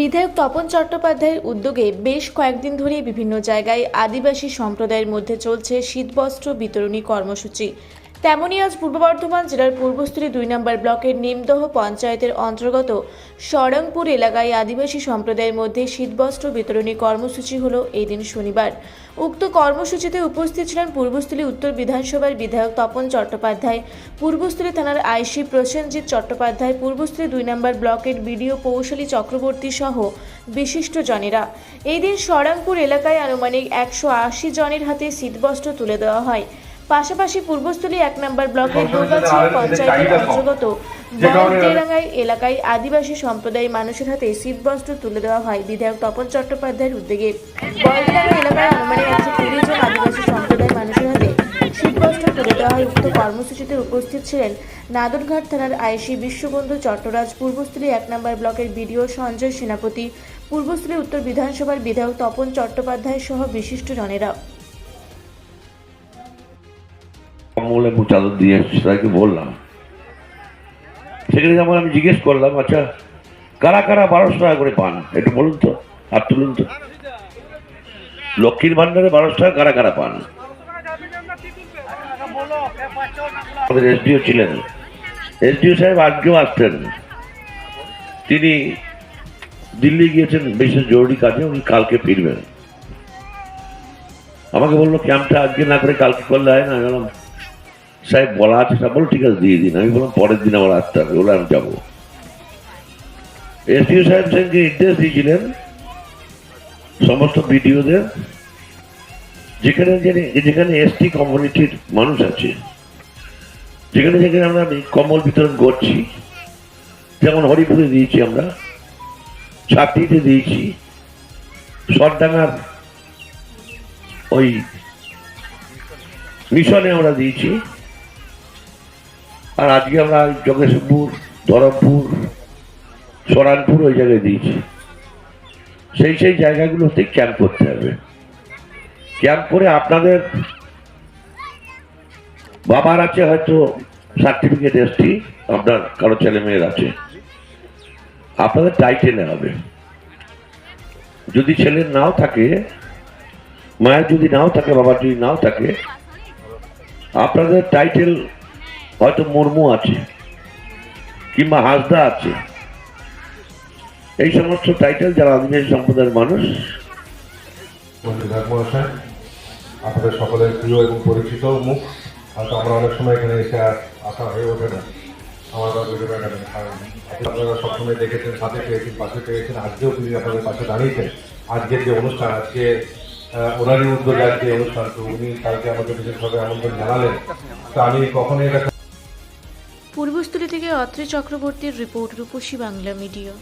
বিধায়ক তপন চট্টোপাধ্যায়ের উদ্যোগে বেশ কয়েকদিন ধরে বিভিন্ন জায়গায় আদিবাসী সম্প্রদায়ের মধ্যে চলছে শীতবস্ত্র বিতরণী কর্মসূচি। তেমনই আজ পূর্ব বর্ধমান জেলার পূর্বস্থলী দুই নম্বর ব্লকের নিমদহ পঞ্চায়েতের অন্তর্গত সরংপুর এলাকায় আদিবাসী সম্প্রদায়ের মধ্যে শীতবস্ত্র বিতরণী কর্মসূচি হল এই দিন শনিবার। উক্ত কর্মসূচিতে উপস্থিত ছিলেন পূর্বস্থলী উত্তর বিধানসভার বিধায়ক তপন চট্টোপাধ্যায়, পূর্বস্থলী থানার আইসি প্রসেনজিৎ চট্টোপাধ্যায়, পূর্বস্থলী দুই নম্বর ব্লকের বিডিও কৌশলী চক্রবর্তী সহ বিশিষ্ট জনেরা। এই দিন সরাংপুর এলাকায় আনুমানিক একশো আশি জনের হাতে শীতবস্ত্র তুলে দেওয়া হয়। পাশাপাশি পূর্বস্থলী এক নম্বর ব্লকের দুর্গাছিয়া পঞ্চায়েতের অন্তর্গত বড়তেরাঙ্গাই এলাকায় আদিবাসী সম্প্রদায়ের মানুষের হাতে শীতবস্ত্র তুলে দেওয়া হয়। বিধায়ক তপন চট্টোপাধ্যায়ের উদ্যোগে বড়তেরাঙ্গা এলাকায় আনুমানিক একশো কুড়ি জন আদিবাসী সম্প্রদায়ের মানুষের হাতে শীতবস্ত্র তুলে দেওয়া হয়। উক্ত কর্মসূচিতে উপস্থিত ছিলেন নাদনঘাট থানার আইসি বিশ্ববন্ধু চট্টরাজ পূর্বস্থলী এক নম্বর ব্লকের বিডিও সঞ্জয় সেনাপতি পূর্বস্থলী উত্তর বিধানসভার বিধায়ক তপন চট্টোপাধ্যায় সহ বিশিষ্ট জনেরা। কম্বল এবং চাদর দিয়ে এসেছে তাদেরকে বললাম। সেখানে যেমন আমি জিজ্ঞেস করলাম আচ্ছা কারা কারা বারোশো টাকা করে পান? একটু বলুন তো, হাত তুলুন তো। লক্ষ্মীর ভান্ডারে বারোশো টাকা কারা কারা পান? আমাদের এসডিও ছিলেন। এসডিও সাহেব আজকেও আসতেন। তিনি দিল্লি গিয়েছেন বিশেষ জরুরি কাজে, উনি কালকে ফিরবেন। আমাকে বলল, ক্যাম্পটা আজকে না করে কালকে করলে হয় না? সাহেব বলা আছে সব বলো, ঠিক আছে, দিয়ে দিন। আমি বললাম, পরের দিন আমার আসতে হবে, বলে আমি যাব। এসডিও সাহেব সেনকে নির্দেশ দিয়েছিলেন, সমস্ত বিডিওদের, যেখানে- যেখানে এসটি কমিউনিটির মানুষ আছে, যেখানে যেখানে আমরা কম্বল বিতরণ করছি, যেমন হরিপুরে দিয়েছি আমরা ছাত্রীতে দিয়েছি, সরডাঙ্গার ওই মিশনে আমরা দিয়েছি আর আজকে আমরা জগেশপুর ধরমপুর সরানপুর ওই জায়গায় দিয়েছি। সেই সেই জায়গাগুলোতে ক্যাম্প করতে হবে। ক্যাম্প করে আপনাদের বাবার আছে হয়তো, সার্টিফিকেট এসটি আপনার কারও ছেলে মেয়ের আছে। আপনাদের টাইটেলে হবে। যদি ছেলের নাও থাকে, মায়ের যদি নাও থাকে, বাবার যদি নাও থাকে, আপনাদের টাইটেল হয়তো মুর্মু আছে, কিংবা হাসদা আছে। এই সমস্ত টাইটেল যারা আদিবাসী সম্প্রদায়ের মানুষ আপনাদের সকলের প্রিয় এবং পরিচিত মুখ, হয়তো আমরা অনেক সময় এখানে এসে আর আসা হয়ে ওঠে না। আমার আপনারা সবসময় দেখেছেন, সাথে পেয়েছেন, পাশে পেয়েছেন, আজকেও তিনি আপনাদের পাশে দাঁড়িয়েছেন। আজকের যে অনুষ্ঠান, আজকে ওনারই উদ্যোগে আজকে অনুষ্ঠান। তো উনি কালকে আমাকে বিশেষভাবে আমন্ত্রণ জানালেন। তো আমি কখনোই এটা পূর্বস্থলী থেকে অত্রি চক্রবর্তীর রিপোর্ট রূপসী বাংলা মিডিয়া।